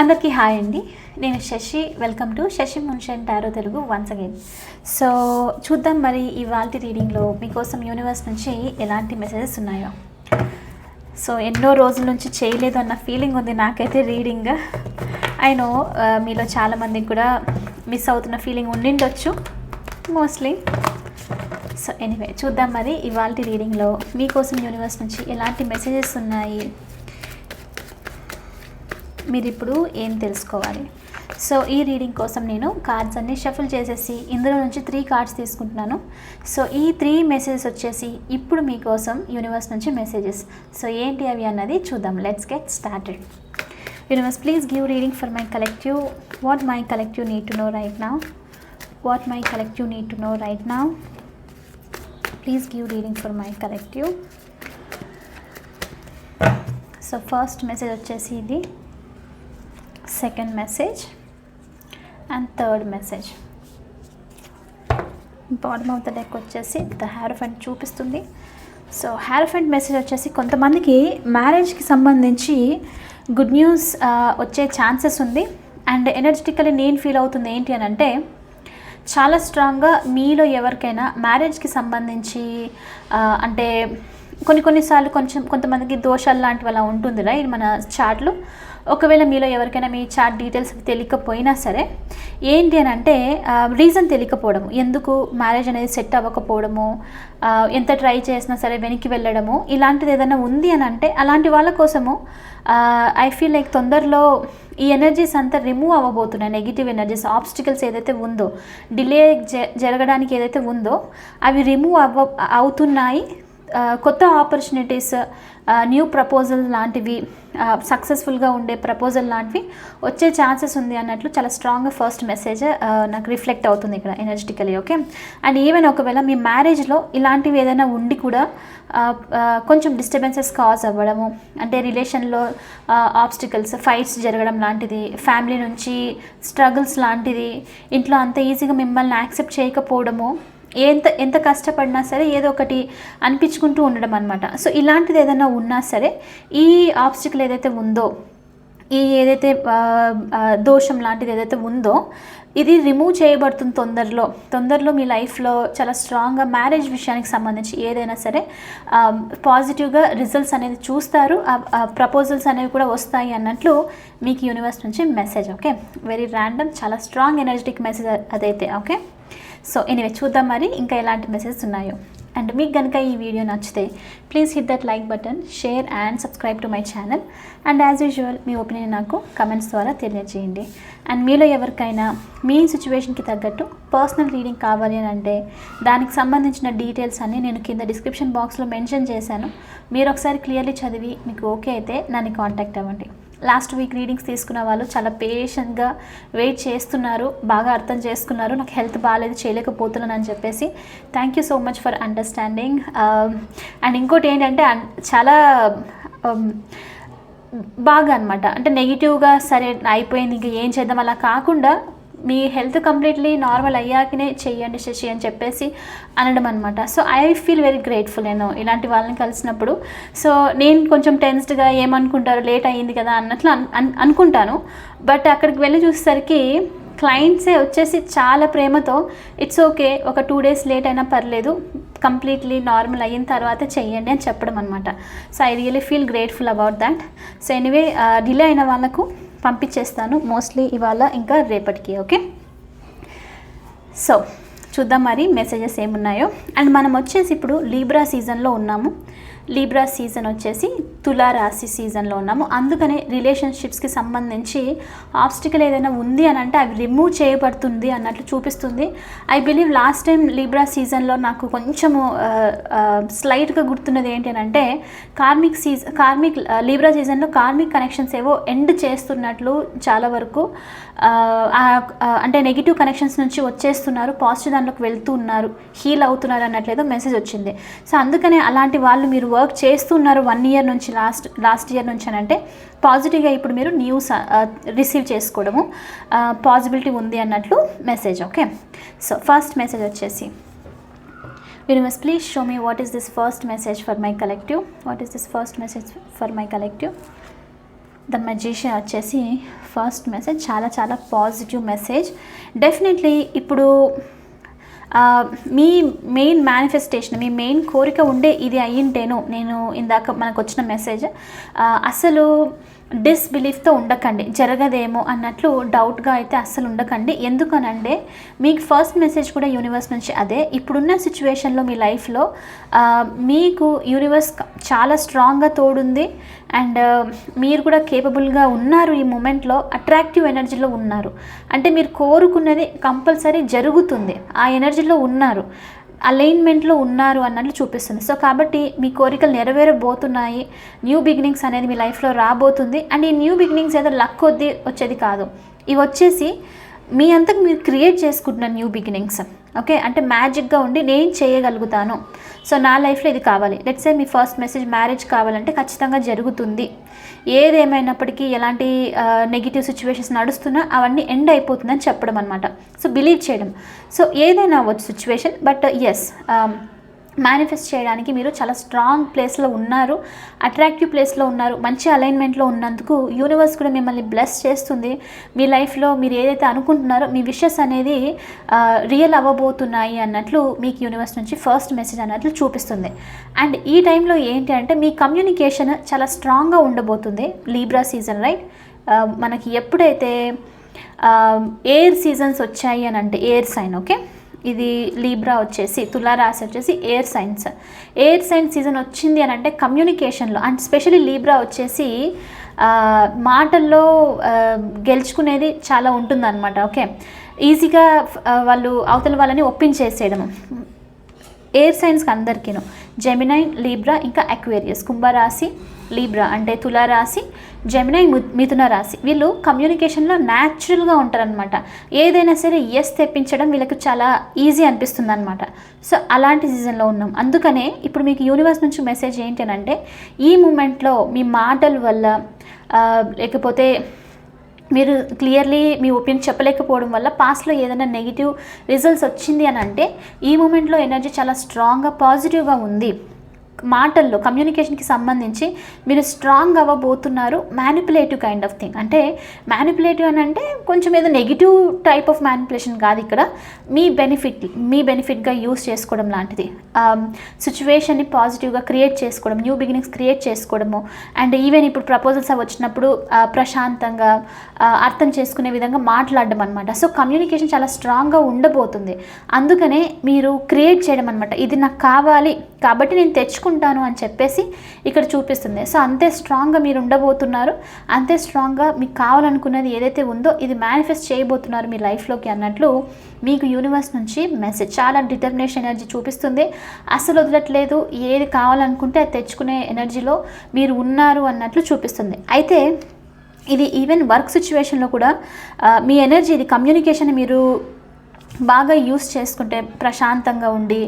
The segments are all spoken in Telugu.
అందరికీ హాయ్ అండి. నేను Sashi. Welcome to Sashi మున్షన్ tarot Telugu once again so చూద్దాం మరి ఇవాళ రీడింగ్లో మీకోసం యూనివర్స్ నుంచి ఎలాంటి మెసేజెస్ ఉన్నాయో. సో ఎన్నో రోజుల నుంచి చేయలేదు అన్న ఫీలింగ్ ఉంది నాకైతే రీడింగ్ అయినో uh, మీలో చాలామందికి కూడా మిస్ అవుతున్న ఫీలింగ్ ఉండిండొచ్చు మోస్ట్లీ సో ఎనీవే చూద్దాం మరి ఇవాళ రీడింగ్లో మీకోసం యూనివర్స్ నుంచి ఎలాంటి మెసేజెస్ ఉన్నాయి? మీరు ఇప్పుడు ఏం తెలుసుకోవాలి? సో ఈ రీడింగ్ కోసం నేను కార్డ్స్ అన్ని షఫుల్ చేసేసి ఇందులో నుంచి త్రీ కార్డ్స్ తీసుకుంటున్నాను. సో ఈ త్రీ మెసేజెస్ వచ్చేసి ఇప్పుడు మీకోసం యూనివర్స్ నుంచి మెసేజెస్. సో ఏంటి అవి అన్నది చూద్దాం. Let's get started. Universe please give reading for my collective. What my collective need to know right now? What my collective need to know right now? Please give reading for my collective. So first message వచ్చేసి ఇది. Second message and third message bottom of the deck వచ్చేసి ద హ్యారఫెంట్ చూపిస్తుంది. సో హ్యారఫెంట్ మెసేజ్ వచ్చేసి కొంతమందికి మ్యారేజ్కి సంబంధించి గుడ్ న్యూస్ uh, వచ్చే ఛాన్సెస్ ఉంది. అండ్ ఎనర్జెటికలీ నేను ఫీల్ అవుతుంది ఏంటి అని అంటే చాలా స్ట్రాంగ్గా మీలో ఎవరికైనా మ్యారేజ్కి సంబంధించి uh, అంటే కొన్ని కొన్నిసార్లు కొంచెం కొంతమందికి దోషాలు లాంటివి అలా ఉంటుంది రైట్ మన చాట్లు ఒకవేళ మీలో ఎవరికైనా మీ చాట్ డీటెయిల్స్ తెలియకపోయినా సరే ఏంటి అని అంటే రీజన్ తెలియకపోవడము. ఎందుకు మ్యారేజ్ అనేది సెట్ అవ్వకపోవడము? ఎంత ట్రై చేసినా సరే వెనక్కి వెళ్ళడము. ఇలాంటిది ఏదైనా ఉంది అని అంటే అలాంటి వాళ్ళ కోసము ఐ ఫీల్ లైక్ తొందరలో ఈ ఎనర్జీస్ అంతా రిమూవ్ అవ్వబోతున్నాయి. నెగిటివ్ ఎనర్జీస్ ఆబ్స్టికల్స్ ఏదైతే ఉందో డిలే జరగడానికి ఏదైతే ఉందో అవి రిమూవ్ అవ్వ అవుతున్నాయి. కొత్త ఆపర్చునిటీస్ న్యూ ప్రపోజల్ లాంటివి సక్సెస్ఫుల్గా ఉండే ప్రపోజల్ లాంటివి వచ్చే ఛాన్సెస్ ఉంది అన్నట్లు చాలా స్ట్రాంగ్గా ఫస్ట్ మెసేజ్ నాకు రిఫ్లెక్ట్ అవుతుంది ఇక్కడ ఎనర్జెటికలీ ఓకే అండ్ ఈవెన్ ఒకవేళ మీ మ్యారేజ్లో ఇలాంటివి ఏదైనా ఉండి కూడా కొంచెం డిస్టర్బెన్సెస్ కాజ్ అవ్వడము అంటే రిలేషన్లో ఆబ్స్టికల్స్ ఫైట్స్ జరగడం లాంటిది ఫ్యామిలీ నుంచి స్ట్రగుల్స్ లాంటిది ఇంట్లో అంత ఈజీగా మిమ్మల్ని యాక్సెప్ట్ చేయకపోవడము ఎంత ఎంత కష్టపడినా సరే ఏదో ఒకటి అనిపించుకుంటూ ఉండడం అనమాట సో ఇలాంటిది ఏదైనా ఉన్నా సరే ఈ ఆబ్స్టికల్ ఏదైతే ఉందో ఈ ఏదైతే దోషం లాంటిది ఏదైతే ఉందో ఇది రిమూవ్ చేయబడుతుంది తొందరలో. తొందరలో మీ లైఫ్లో చాలా స్ట్రాంగ్గా మ్యారేజ్ విషయానికి సంబంధించి ఏదైనా సరే పాజిటివ్గా రిజల్ట్స్ అనేది చూస్తారు. ప్రపోజల్స్ అనేవి కూడా వస్తాయి అన్నట్లు మీకు యూనివర్స్ నుంచి మెసేజ్ ఓకే వెరీ ర్యాండమ్ చాలా స్ట్రాంగ్ ఎనర్జెటిక్ మెసేజ్ అదైతే ఓకే సో ఎనివే చూద్దాం మరి ఇంకా ఎలాంటి మెసేజెస్ ఉన్నాయో. అండ్ మీకు కనుక ఈ వీడియో నచ్చితే please hit that like button share and subscribe to my channel and as usual me opinion నాకు కమెంట్స్ ద్వారా తెలియజేయండి. అండ్ మీలో ఎవరికైనా మీ సిచ్యువేషన్కి తగ్గట్టు పర్సనల్ రీడింగ్ కావాలి అని అంటే దానికి సంబంధించిన డీటెయిల్స్ అన్నీ నేను కింద డిస్క్రిప్షన్ బాక్స్లో మెన్షన్ చేశాను. మీరు ఒకసారి క్లియర్లీ చదివి మీకు ఓకే అయితే నన్ను కాంటాక్ట్ అవ్వండి. లాస్ట్ వీక్ రీడింగ్స్ తీసుకున్న వాళ్ళు చాలా పేషెంట్గా వెయిట్ చేస్తున్నారు బాగా అర్థం చేసుకున్నారు నాకు హెల్త్ బాగాలేదు చేయలేకపోతున్నాను అని చెప్పేసి. Thank you so much for understanding and ఇంకోటి ఏంటంటే అన్- చాలా um, బాగా అనమాట అంటే నెగిటివ్గా సరే అయిపోయింది ఇంకా ఏం చేద్దాం? అలా కాకుండా మీ హెల్త్ కంప్లీట్లీ నార్మల్ అయ్యాకనే చెయ్యండి శశి అని చెప్పేసి అనడం అనమాట so I feel very grateful నేను ఇలాంటి వాళ్ళని కలిసినప్పుడు. సో నేను కొంచెం టెన్స్డ్గా ఏమనుకుంటారు లేట్ అయ్యింది కదా అన్నట్లు అన్- అనుకుంటాను. బట్ అక్కడికి వెళ్ళి చూసేసరికి క్లయింట్సే వచ్చేసి చాలా ప్రేమతో ఇట్స్ ఓకే ఒక టూ డేస్ లేట్ అయినా పర్లేదు కంప్లీట్లీ నార్మల్ అయిన తర్వాత చెయ్యండి అని చెప్పడం అనమాట so I really feel grateful about that so anyway delay అయిన వాళ్ళకు పంపించేస్తాను మోస్ట్లీ ఇవాళ ఇంకా రేపటికి ఓకే? సో చూద్దాం మరి మెసేజెస్ ఏమున్నాయో. అండ్ మనం వచ్చేసి ఇప్పుడు లీబ్రా సీజన్లో ఉన్నాము. లీబ్రా సీజన్ వచ్చేసి తులా రాశి సీజన్లో ఉన్నాము. అందుకనే రిలేషన్షిప్స్కి సంబంధించి ఆబ్స్టికల్ ఏదైనా ఉంది అని అంటే అవి రిమూవ్ చేయబడుతుంది అన్నట్లు చూపిస్తుంది. I believe last time Libra సీజన్లో నాకు కొంచెము స్లైట్గా గుర్తున్నది ఏంటి అని అంటే కార్మిక్ సీజన్ కార్మిక్ లీబ్రా సీజన్లో కార్మిక్ కనెక్షన్స్ ఏవో ఎండ్ చేస్తున్నట్లు చాలా వరకు అంటే నెగిటివ్ కనెక్షన్స్ నుంచి వచ్చేస్తున్నారు పాజిటివ్ దాంట్లోకి వెళ్తూ ఉన్నారు హీల్ అవుతున్నారు అన్నట్లేదో మెసేజ్ వచ్చింది. సో అందుకనే అలాంటి వాళ్ళు మీరు వర్క్ చేస్తున్నారు వన్ ఇయర్ నుంచి లాస్ట్ లాస్ట్ ఇయర్ నుంచి అని అంటే పాజిటివ్గా ఇప్పుడు మీరు న్యూస్ రిసీవ్ uh, చేసుకోవడము uh, పాసిబిలిటీ ఉంది అన్నట్లు message okay so first message వచ్చేసి Universe, please show me what is this first message for my collective what is this first message for my collective the magician వచ్చేసి ఫస్ట్ మెసేజ్ చాలా చాలా పాజిటివ్ మెసేజ్ డెఫినెట్లీ ఇప్పుడు మీ మెయిన్ మేనిఫెస్టేషన్ మీ మెయిన్ కోరిక ఉండే ఇది అయ్యింటేను నేను ఇందాక మనకు వచ్చిన మెసేజ్ అసలు డిస్బిలీఫ్తో ఉండకండి. జరగదేమో అన్నట్లు డౌట్గా అయితే అస్సలు ఉండకండి. ఎందుకనంటే మీకు ఫస్ట్ మెసేజ్ కూడా యూనివర్స్ నుంచి అదే. ఇప్పుడున్న సిచ్యువేషన్లో మీ లైఫ్లో మీకు యూనివర్స్ చాలా స్ట్రాంగ్గా తోడుంది. అండ్ మీరు కూడా కేపబుల్గా ఉన్నారు ఈ మూమెంట్లో అట్రాక్టివ్ ఎనర్జీలో ఉన్నారు. అంటే మీరు కోరుకున్నది కంపల్సరీ జరుగుతుంది. ఆ ఎనర్జీలో ఉన్నారు. అలైన్మెంట్లో ఉన్నారు అన్నట్లు చూపిస్తుంది. సో కాబట్టి మీ కోరికలు నెరవేరబోతున్నాయి. న్యూ బిగినింగ్స్ అనేది మీ లైఫ్లో రాబోతుంది. అండ్ ఈ న్యూ బిగినింగ్స్ ఏదో లక్ కొద్దీ వచ్చేది కాదు. ఇవి వచ్చేసి మీ అంతకు మీరు క్రియేట్ చేసుకుంటున్న న్యూ బిగినింగ్స్ ఓకే అంటే మ్యాజిక్గా ఉండి నేను చేయగలుగుతాను. సో నా లైఫ్లో ఇది కావాలి. లెట్స్ ఏ మీ ఫస్ట్ మెసేజ్ మ్యారేజ్ కావాలంటే ఖచ్చితంగా జరుగుతుంది. ఏదేమైనప్పటికీ ఎలాంటి నెగిటివ్ సిచ్యువేషన్స్ నడుస్తున్నా అవన్నీ ఎండ్ అయిపోతుందని చెప్పడం అనమాట సో బిలీవ్ చేయడం. సో ఏదైనా అవ్వచ్చు సిచ్యువేషన్ బట్ ఎస్ మేనిఫెస్ట్ చేయడానికి మీరు చాలా స్ట్రాంగ్ ప్లేస్లో ఉన్నారు అట్రాక్టివ్ ప్లేస్లో ఉన్నారు మంచి అలైన్మెంట్లో ఉన్నందుకు యూనివర్స్ కూడా మిమ్మల్ని బ్లెస్ చేస్తుంది. మీ లైఫ్లో మీరు ఏదైతే అనుకుంటున్నారో మీ విషెస్ అనేది రియల్ అవ్వబోతున్నాయి అన్నట్లు మీకు యూనివర్స్ నుంచి ఫస్ట్ మెసేజ్ అన్నట్లు చూపిస్తుంది. అండ్ ఈ టైంలో ఏంటి అంటే మీ కమ్యూనికేషన్ చాలా స్ట్రాంగ్గా ఉండబోతుంది. లీబ్రా సీజన్ రైట్ మనకి ఎప్పుడైతే ఎయిర్ సీజన్స్ వచ్చాయి అని అంటే ఎయిర్ సైన్ ఓకే ఇది లీబ్రా వచ్చేసి తులారాశి వచ్చేసి air signs air signs season వచ్చింది అని అంటే కమ్యూనికేషన్లో అండ్ స్పెషల్లీ లీబ్రా వచ్చేసి మాటల్లో గెలుచుకునేది చాలా ఉంటుందన్నమాట ఓకే ఈజీగా వాళ్ళు అవతల వాళ్ళని ఒప్పించేసేయడం ఎయిర్ సైన్స్కి అందరికీను. జెమినైన్ లీబ్రా ఇంకా అక్వేరియస్. కుంభరాశి లీబ్రా అంటే తులారాశి జమినై మిథున రాశి. వీళ్ళు కమ్యూనికేషన్లో న్యాచురల్గా ఉంటారనమాట ఏదైనా సరే ఎస్ తెప్పించడం వీళ్ళకి చాలా ఈజీ అనిపిస్తుంది అనమాట సో అలాంటి సీజన్లో ఉన్నాం. అందుకనే ఇప్పుడు మీకు యూనివర్స్ నుంచి మెసేజ్ ఏంటి అంటే ఈ మూమెంట్లో మీ మాటల వల్ల లేకపోతే మీరు క్లియర్లీ మీ ఒపీనియన్ చెప్పలేకపోవడం వల్ల పాస్ట్లో ఏదైనా నెగిటివ్ రిజల్ట్స్ వచ్చింది అని అంటే ఈ మూమెంట్లో ఎనర్జీ చాలా స్ట్రాంగ్గా పాజిటివ్గా ఉంది. మాటల్లో కమ్యూనికేషన్కి సంబంధించి మీరు స్ట్రాంగ్ అవ్వబోతున్నారు మ్యానిపులేటివ్ కైండ్ ఆఫ్ థింగ్ అంటే మ్యానిపులేటివ్ అని అంటే కొంచెం ఏదో నెగిటివ్ టైప్ ఆఫ్ మ్యానిపులేషన్ కాదు ఇక్కడ. మీ బెనిఫిట్ మీ బెనిఫిట్గా యూస్ చేసుకోవడం లాంటిది. సిచ్యువేషన్ని పాజిటివ్గా క్రియేట్ చేసుకోవడం న్యూ బిగినింగ్స్ క్రియేట్ చేసుకోవడము. అండ్ ఈవెన్ ఇప్పుడు ప్రపోజల్స్ అవి వచ్చినప్పుడు uh, ప్రశాంతంగా uh, అర్థం చేసుకునే విధంగా మాట్లాడడం అనమాట సో కమ్యూనికేషన్ చాలా స్ట్రాంగ్గా ఉండబోతుంది. అందుకనే మీరు క్రియేట్ చేయడం అనమాట ఇది నాకు కావాలి కాబట్టి నేను తెచ్చుకుంటాను అని చెప్పేసి ఇక్కడ చూపిస్తుంది. సో అంతే స్ట్రాంగ్గా మీరు ఉండబోతున్నారు. అంతే స్ట్రాంగ్గా మీకు కావాలనుకున్నది ఏదైతే ఉందో ఇది మేనిఫెస్ట్ చేయబోతున్నారు మీ లైఫ్లోకి అన్నట్లు మీకు యూనివర్స్ నుంచి మెసేజ్ చాలా డిటర్మినేషన్ ఎనర్జీ చూపిస్తుంది. అసలు వదలట్లేదు. ఏది కావాలనుకుంటే అది తెచ్చుకునే ఎనర్జీలో మీరు ఉన్నారు అన్నట్లు చూపిస్తుంది. అయితే ఇది ఈవెన్ వర్క్ సిచ్యువేషన్లో కూడా మీ ఎనర్జీ ఇది కమ్యూనికేషన్ మీరు బాగా యూస్ చేసుకుంటే ప్రశాంతంగా ఉండి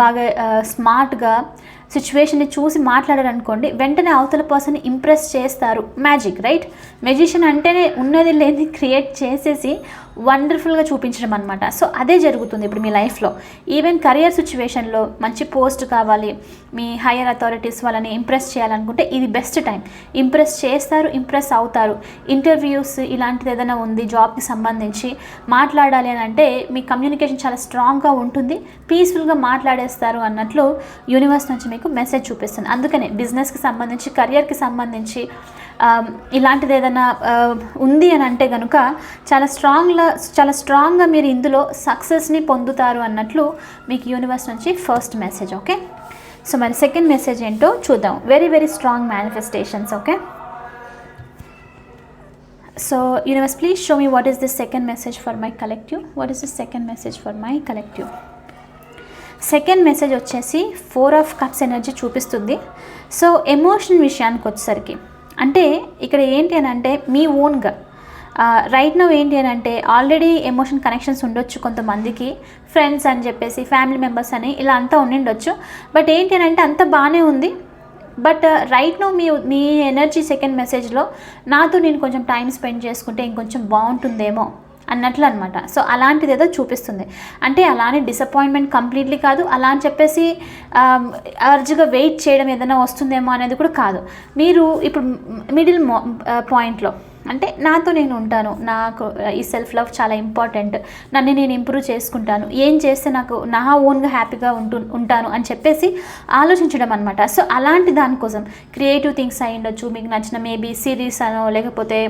బాగా స్మార్ట్గా సిచ్యువేషన్ని చూసి మాట్లాడారనుకోండి వెంటనే అవతల పర్సన్ ఇంప్రెస్ చేస్తారు. Magic right? మెజిషియన్ అంటేనే ఉన్నది లేని క్రియేట్ చేసేసి వండర్ఫుల్గా చూపించడం అనమాట సో అదే జరుగుతుంది ఇప్పుడు మీ లైఫ్లో. ఈవెన్ కెరియర్ సిచ్యువేషన్లో మంచి పోస్ట్ కావాలి మీ హైయర్ అథారిటీస్ వాళ్ళని ఇంప్రెస్ చేయాలనుకుంటే ఇది బెస్ట్ టైం ఇంప్రెస్ చేస్తారు ఇంప్రెస్ అవుతారు. ఇంటర్వ్యూస్ ఇలాంటిది ఏదైనా ఉంది జాబ్కి సంబంధించి మాట్లాడాలి అని అంటే మీ కమ్యూనికేషన్ చాలా స్ట్రాంగ్గా ఉంటుంది పీస్ఫుల్గా మాట్లాడేస్తారు అన్నట్లు యూనివర్స్ నుంచి మీకు మెసేజ్ చూపిస్తుంది. అందుకనే బిజినెస్కి సంబంధించి కెరియర్కి సంబంధించి ఇలాంటిది ఏదైనా ఉంది అని అంటే కనుక చాలా స్ట్రాంగ్గా చాలా స్ట్రాంగ్గా మీరు ఇందులో సక్సెస్ని పొందుతారు అన్నట్లు మీకు యూనివర్స్ నుంచి ఫస్ట్ మెసేజ్ ఓకే? సో మరి సెకండ్ మెసేజ్ ఏంటో చూద్దాం. Very very strong manifestations okay? So universe please show me what is this second message for my collective what is this second message for my collective second message వచ్చేసి ఫోర్ ఆఫ్ కప్స్ ఎనర్జీ చూపిస్తుంది. సో ఎమోషన్ విషయానికి వచ్చేసరికి అంటే ఇక్కడ ఏంటి అని అంటే మీ ఓన్గా. రైట్ నో ఏంటి అని అంటే ఆల్రెడీ ఎమోషన్ కనెక్షన్స్ ఉండొచ్చు కొంతమందికి ఫ్రెండ్స్ అని చెప్పేసి ఫ్యామిలీ మెంబర్స్ అని ఇలా అంతా ఉండిండొచ్చు. బట్ ఏంటి అని అంటే అంత బాగానే ఉంది. బట్ రైట్ నో మీ మీ ఎనర్జీ సెకండ్ మెసేజ్లో నాతో నేను కొంచెం టైం స్పెండ్ చేసుకుంటే ఇంకొంచెం బాగుంటుందేమో. అన్నట్లు అనమాట సో అలాంటిది ఏదో చూపిస్తుంది. అంటే అలానే డిసప్పాయింట్మెంట్ కంప్లీట్లీ కాదు. అలా అని చెప్పేసి అర్జుగా వెయిట్ చేయడం ఏదైనా వస్తుందేమో అనేది కూడా కాదు. మీరు ఇప్పుడు మిడిల్ పాయింట్లో అంటే నాతో నేను ఉంటాను. నాకు ఈ సెల్ఫ్ లవ్ చాలా ఇంపార్టెంట్ నన్ను నేను ఇంప్రూవ్ చేసుకుంటాను. ఏం చేస్తే నాకు నా ఓన్గా హ్యాపీగా ఉంటు ఉంటాను అని చెప్పేసి ఆలోచించడం అనమాట సో అలాంటి దానికోసం క్రియేటివ్ థింగ్స్ అయి ఉండొచ్చు మీకు నచ్చిన మేబీ సిరీస్ అనో లేకపోతే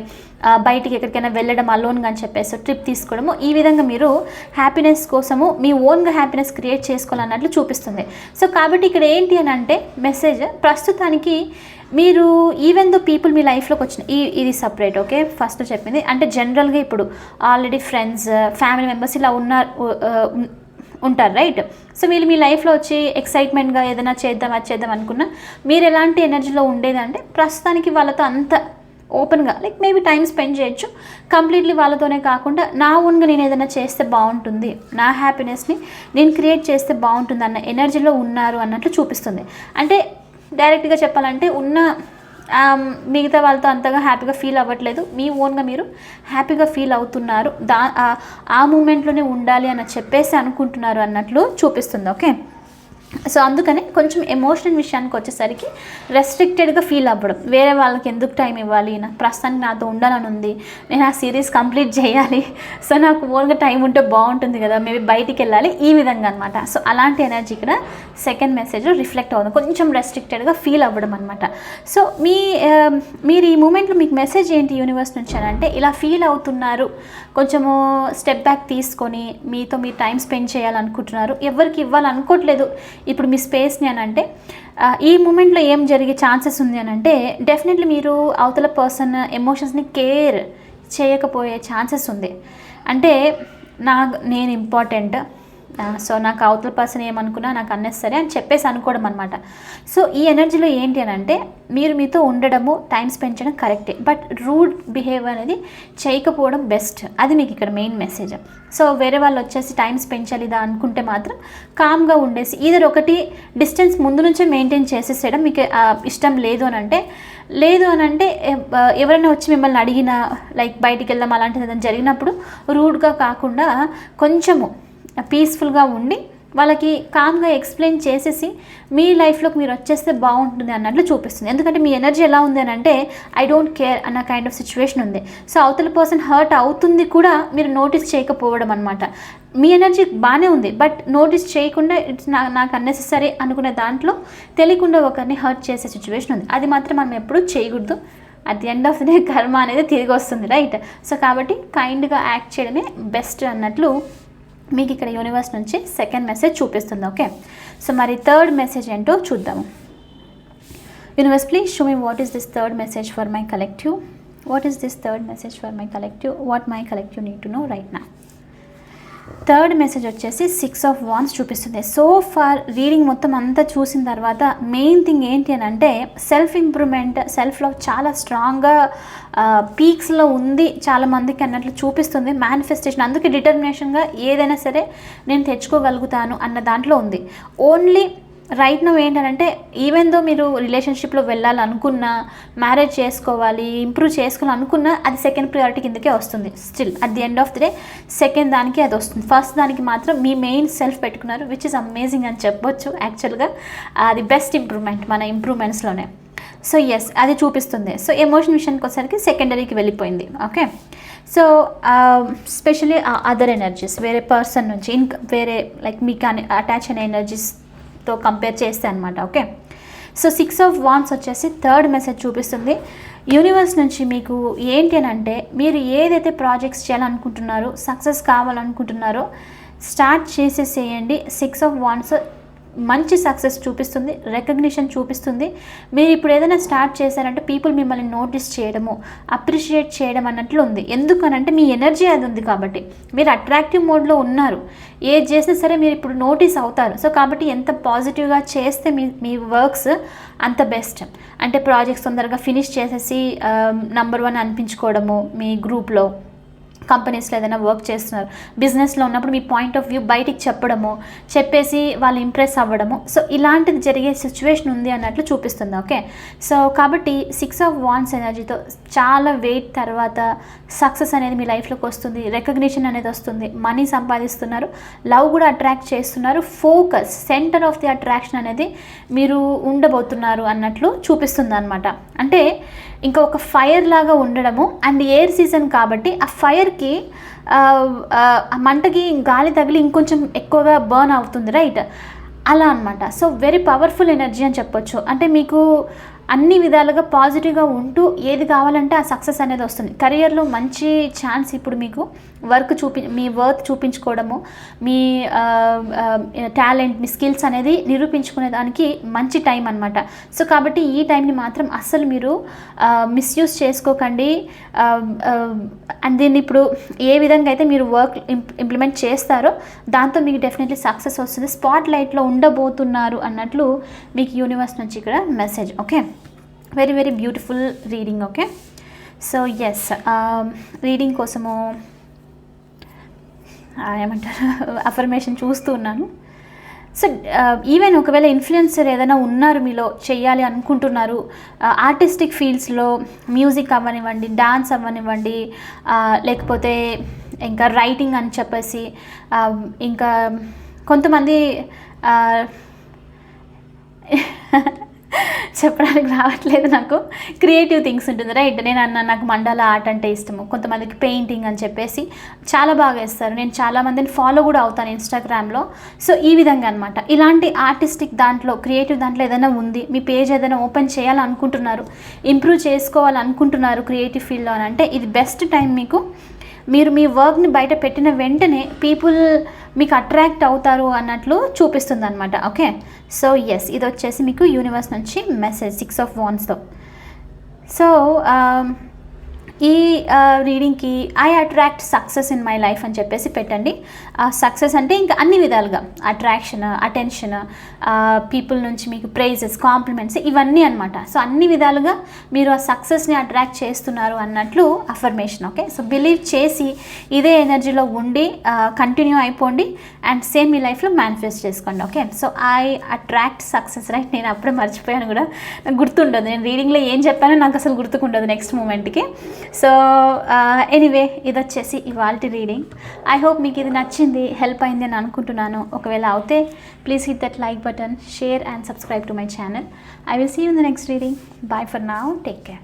బయటికి ఎక్కడికైనా వెళ్ళడం అలోన్గా అని చెప్పేసి ట్రిప్ తీసుకోవడము. ఈ విధంగా మీరు హ్యాపీనెస్ కోసము మీ ఓన్గా హ్యాపీనెస్ క్రియేట్ చేసుకోవాలన్నట్లు చూపిస్తుంది. సో కాబట్టి ఇక్కడ ఏంటి అని అంటే మెసేజ్ ప్రస్తుతానికి మీరు ఈవెన్ దో పీపుల్ మీ లైఫ్లోకి వచ్చిన ఈ ఇది సపరేట్ ఓకే ఫస్ట్ చెప్పింది. అంటే జనరల్గా ఇప్పుడు ఆల్రెడీ ఫ్రెండ్స్ ఫ్యామిలీ మెంబర్స్ ఇలా ఉన్నారు ఉంటారు రైట్ సో వీళ్ళు మీ లైఫ్లో వచ్చి ఎక్సైట్మెంట్గా ఏదైనా చేద్దాం అది చేద్దాం అనుకున్నా మీరు ఎలాంటి ఎనర్జీలో ఉండేదంటే ప్రస్తుతానికి వాళ్ళతో అంత ఓపెన్గా లైక్ మేబీ టైం స్పెండ్ చేయొచ్చు. కంప్లీట్లీ వాళ్ళతోనే కాకుండా నా ఓన్గా నేను ఏదైనా చేస్తే బాగుంటుంది నా హ్యాపీనెస్ని నేను క్రియేట్ చేస్తే బాగుంటుంది అన్న ఎనర్జీలో ఉన్నారు అన్నట్లు చూపిస్తుంది. అంటే డైరెక్ట్గా చెప్పాలంటే ఉన్న మిగతా వాళ్ళతో అంతగా హ్యాపీగా ఫీల్ అవ్వట్లేదు. మీ ఓన్గా మీరు హ్యాపీగా ఫీల్ అవుతున్నారు. దా ఆ మూమెంట్లోనే ఉండాలి అని చెప్పేసి అనుకుంటున్నారు అన్నట్లు చూపిస్తుంది ఓకే సో అందుకని కొంచెం ఎమోషనల్ విషయానికి వచ్చేసరికి రెస్ట్రిక్టెడ్గా ఫీల్ అవ్వడం. వేరే వాళ్ళకి ఎందుకు టైం ఇవ్వాలి? నాకు ప్రస్తుతానికి నాతో ఉండాలని ఉంది. నేను ఆ సిరీస్ కంప్లీట్ చేయాలి. సో నాకు ఓన్గా టైం ఉంటే బాగుంటుంది కదా. మేబీ బయటికి వెళ్ళాలి. ఈ విధంగా అనమాట సో అలాంటి ఎనర్జీ ఇక్కడ సెకండ్ మెసేజ్ రిఫ్లెక్ట్ అవుతుంది కొంచెం రెస్ట్రిక్టెడ్గా ఫీల్ అవ్వడం అనమాట సో మీ మీరు ఈ మూమెంట్లో మీకు మెసేజ్ ఏంటి యూనివర్స్ నుంచి అని అంటే ఇలా ఫీల్ అవుతున్నారు. కొంచెము స్టెప్ బ్యాక్ తీసుకొని మీతో మీరు టైం స్పెండ్ చేయాలనుకుంటున్నారు. ఎవరికి ఇవ్వాలనుకోవట్లేదు. ఇప్పుడు మీ స్పేస్ని అని అంటే ఈ మూమెంట్లో ఏం జరిగే ఛాన్సెస్ ఉంది అని అంటే డెఫినెట్లీ మీరు అవతల పర్సన్ ఎమోషన్స్ని కేర్ చేయకపోయే ఛాన్సెస్ ఉంది. అంటే నా నేను ఇంపార్టెంట్ సో నాకు అవతల పర్సన్ ఏమనుకున్నా నాకు అన్నెసరీ అని చెప్పేసి అనుకోవడం అనమాట సో ఈ ఎనర్జీలో ఏంటి అని అంటే మీరు మీతో ఉండడము టైం స్పెండ్ చేయడం కరెక్టే బట్ రూడ్ బిహేవ్ అనేది చేయకపోవడం బెస్ట్ అది మీకు ఇక్కడ మెయిన్ మెసేజ్ సో వేరే వాళ్ళు వచ్చేసి టైం స్పెండ్ చేయాలి ఇదా అనుకుంటే మాత్రం కామ్గా ఉండేసి ఇదర్ ఒకటి డిస్టెన్స్ ముందు నుంచే మెయింటైన్ చేసేసేయడం మీకు ఇష్టం లేదు అని అంటే లేదు అని అంటే ఎవరైనా వచ్చి మిమ్మల్ని అడిగినా లైక్ బయటికి వెళ్దాం అలాంటిది జరిగినప్పుడు రూడ్గా కాకుండా కొంచెము పీస్ఫుల్గా ఉండి వాళ్ళకి కామ్గా ఎక్స్ప్లెయిన్ చేసేసి మీ లైఫ్లోకి మీరు వచ్చేస్తే బాగుంటుంది అన్నట్లు చూపిస్తుంది. ఎందుకంటే మీ ఎనర్జీ ఎలా ఉంది అని అంటే ఐ డోంట్ కేర్ అన్న కైండ్ ఆఫ్ సిచ్యువేషన్ ఉంది. సో అవతల పర్సన్ హర్ట్ అవుతుంది కూడా మీరు నోటీస్ చేయకపోవడం అనమాట మీ ఎనర్జీ బాగానే ఉంది బట్ నోటీస్ చేయకుండా ఇట్స్ నా నాకు అన్నెసెసరీ అనుకునే దాంట్లో తెలియకుండా ఒకరిని హర్ట్ చేసే సిచ్యువేషన్ ఉంది. అది మాత్రం మనం ఎప్పుడూ చేయకూడదు. At the end of the day karma అనేది తిరిగి వస్తుంది రైట్ సో కాబట్టి కైండ్గా యాక్ట్ చేయడమే బెస్ట్ అన్నట్లు మీకు ఇక్కడ యూనివర్స్ నుంచి సెకండ్ మెసేజ్ చూపిస్తుంది ఓకే సో మరి థర్డ్ మెసేజ్ ఏంటో చూద్దాము. Universe please show me what is this third message for my collective what is this third message for my collective what my collective need to know right నా థర్డ్ మెసేజ్ వచ్చేసి సిక్స్ ఆఫ్ వాన్స్ చూపిస్తుంది. సో ఫార్ రీడింగ్ మొత్తం అంతా చూసిన తర్వాత మెయిన్ థింగ్ ఏంటి అని అంటే సెల్ఫ్ ఇంప్రూవ్మెంట్ సెల్ఫ్ లవ్ చాలా స్ట్రాంగ్గా పీక్స్లో ఉంది. చాలా మందికి అన్నట్లు చూపిస్తుంది. మేనిఫెస్టేషన్ అందుకే డిటర్మినేషన్గా ఏదైనా సరే నేను తెచ్చుకోగలుగుతాను అన్న దాంట్లో ఉంది. ఓన్లీ రైట్ నువ్వు ఏంటంటే ఈవెన్ దో మీరు రిలేషన్షిప్లో వెళ్ళాలనుకున్నా మ్యారేజ్ చేసుకోవాలి ఇంప్రూవ్ చేసుకోవాలనుకున్నా అది సెకండ్ ప్రియారిటీ కిందకే వస్తుంది. Still at the end of the day second దానికి అది వస్తుంది. ఫస్ట్ దానికి మాత్రం మీ మెయిన్ సెల్ఫ్ పెట్టుకున్నారు విచ్ ఇస్ అమేజింగ్ అని చెప్పొచ్చు యాక్చువల్గా అది బెస్ట్ ఇంప్రూవ్మెంట్ మన ఇంప్రూవ్మెంట్స్లోనే సో ఎస్ అది చూపిస్తుంది. సో ఎమోషన్ విషయానికి వచ్చేసరికి సెకండరీకి వెళ్ళిపోయింది. Okay so specially other energies వేరే పర్సన్ నుంచి ఇన్ వేరే లైక్ మీకు అటాచ్ అయిన ఎనర్జీస్ తో కంపేర్ చేస్తే అనమాట okay so six of wands వచ్చేసి థర్డ్ మెసేజ్ చూపిస్తుంది. యూనివర్స్ నుంచి మీకు ఏంటి అని అంటే మీరు ఏదైతే ప్రాజెక్ట్స్ చేయాలనుకుంటున్నారో సక్సెస్ కావాలనుకుంటున్నారో స్టార్ట్ చేసేసేయండి. సిక్స్ ఆఫ్ వాన్స్ మంచి సక్సెస్ చూపిస్తుంది రికగ్నిషన్ చూపిస్తుంది. మీరు ఇప్పుడు ఏదైనా స్టార్ట్ చేశారంటే పీపుల్ మిమ్మల్ని నోటీస్ చేయడము అప్రిషియేట్ చేయడం అన్నట్లు ఉంది. ఎందుకనంటే మీ ఎనర్జీ అది ఉంది కాబట్టి. మీరు అట్రాక్టివ్ మోడ్లో ఉన్నారు. ఏది చేసినా సరే మీరు ఇప్పుడు నోటీస్ అవుతారు. సో కాబట్టి ఎంత పాజిటివ్గా చేస్తే మీ మీ వర్క్స్ అంత బెస్ట్ అంటే ప్రాజెక్ట్స్ తొందరగా ఫినిష్ చేసేసి um, నంబర్ వన్ అనిపించుకోవడము మీ గ్రూప్లో కంపెనీస్లో ఏదైనా వర్క్ చేస్తున్నారు. బిజినెస్లో ఉన్నప్పుడు మీ పాయింట్ ఆఫ్ వ్యూ బయటికి చెప్పడము చెప్పేసి వాళ్ళు ఇంప్రెస్ అవ్వడము. సో ఇలాంటిది జరిగే సిచ్యువేషన్ ఉంది అన్నట్లు చూపిస్తుంది. ఓకే సో కాబట్టి సిక్స్ ఆఫ్ వాన్స్ ఎనర్జీతో చాలా వెయిట్ తర్వాత సక్సెస్ అనేది మీ లైఫ్లోకి వస్తుంది. రికగ్నిషన్ అనేది వస్తుంది. మనీ సంపాదిస్తున్నారు. లవ్ కూడా అట్రాక్ట్ చేస్తున్నారు. Focus centre of the attraction అనేది మీరు ఉండబోతున్నారు అన్నట్లు చూపిస్తుంది అనమాట అంటే ఇంకా ఒక ఫైర్ లాగా ఉండడము అండ్ ఎయిర్ సీజన్ కాబట్టి ఆ ఫైర్కి ఆ మంటకి గాలి తగిలి ఇంకొంచెం ఎక్కువగా బర్న్ అవుతుంది రైట్ అలా అనమాట సో వెరీ పవర్ఫుల్ ఎనర్జీ అని చెప్పొచ్చు. అంటే మీకు అన్ని విధాలుగా పాజిటివ్గా ఉంటూ ఏది కావాలంటే ఆ సక్సెస్ అనేది వస్తుంది. కెరియర్లో మంచి ఛాన్స్ ఇప్పుడు మీకు వర్క్ చూపి మీ వర్క్ చూపించుకోవడము మీ టాలెంట్ మీ స్కిల్స్ అనేది నిరూపించుకునే దానికి మంచి టైం అనమాట సో కాబట్టి ఈ టైంని మాత్రం అస్సలు మీరు మిస్యూజ్ చేసుకోకండి. అండ్ దీన్ని ఇప్పుడు ఏ విధంగా అయితే మీరు వర్క్ ఇంప్లిమెంట్ చేస్తారో దాంతో మీకు డెఫినెట్లీ సక్సెస్ వస్తుంది. స్పాట్ లైట్లో ఉండబోతున్నారు అన్నట్లు మీకు యూనివర్స్ నుంచి ఇక్కడ message okay very very beautiful reading okay so yes reading కోసము ఏమంటారు? అఫర్మేషన్ చూస్తూ ఉన్నాను. సో ఈవెన్ uh, ఒకవేళ ఇన్ఫ్లుయెన్సర్ ఏదైనా ఉన్నారు మీలో చేయాలి అనుకుంటున్నారు ఆర్టిస్టిక్ ఫీల్డ్స్లో మ్యూజిక్ అవ్వనివ్వండి డాన్స్ అవ్వనివ్వండి uh, లేకపోతే ఇంకా రైటింగ్ అని చెప్పేసి um, ఇంకా కొంతమంది uh, చెప్పడానికి రావట్లేదు నాకు. క్రియేటివ్ థింగ్స్ ఉంటుంది రైట్ నేను అన్న నాకు మండల ఆర్ట్ అంటే ఇష్టము. కొంతమందికి పెయింటింగ్ అని చెప్పేసి చాలా బాగా వేస్తారు. నేను చాలామందిని ఫాలో కూడా అవుతాను ఇన్స్టాగ్రామ్లో సో ఈ విధంగా అనమాట ఇలాంటి ఆర్టిస్టిక్ దాంట్లో క్రియేటివ్ దాంట్లో ఏదైనా ఉంది మీ పేజ్ ఏదైనా ఓపెన్ చేయాలనుకుంటున్నారు ఇంప్రూవ్ చేసుకోవాలనుకుంటున్నారు క్రియేటివ్ ఫీల్డ్లో అని అంటే ఇది బెస్ట్ టైం మీకు. మీరు మీ వర్క్ని బయట పెట్టిన వెంటనే పీపుల్ మీకు అట్రాక్ట్ అవుతారు అన్నట్లు చూపిస్తుంది అనమాట ఓకే సో ఎస్ ఇది వచ్చేసి మీకు యూనివర్స్ నుంచి మెసేజ్ సిక్స్ ఆఫ్ వాన్స్తో సో ఈ రీడింగ్కి I attract success in my life అని చెప్పేసి పెట్టండి. సక్సెస్ అంటే ఇంకా అన్ని విధాలుగా. అట్రాక్షన్ అటెన్షన్ పీపుల్ నుంచి మీకు ప్రైజెస్ కాంప్లిమెంట్స్ ఇవన్నీ అనమాట సో అన్ని విధాలుగా మీరు ఆ సక్సెస్ని అట్రాక్ట్ చేస్తున్నారు అన్నట్లు అఫర్మేషన్ ఓకే సో బిలీవ్ చేసి ఇదే ఎనర్జీలో ఉండి కంటిన్యూ అయిపోండి అండ్ సేమ్ మీ లైఫ్లో మేనిఫెస్ట్ చేసుకోండి okay so I attract success right నేను అప్పుడే మర్చిపోయాను కూడా. నాకు గుర్తుండదు. నేను రీడింగ్లో ఏం చెప్పానో నాకు అసలు గుర్తుకుండదు నెక్స్ట్ మూమెంట్కి సో ఎనీవే ఇది వచ్చేసి ఇవాళ రీడింగ్ ఐ హోప్ మీకు ఇది నచ్చింది హెల్ప్ అయింది అని అనుకుంటున్నాను. ఒకవేళ అవుతే please hit that like button share and subscribe to my channel I will see in the next reading bye for now take care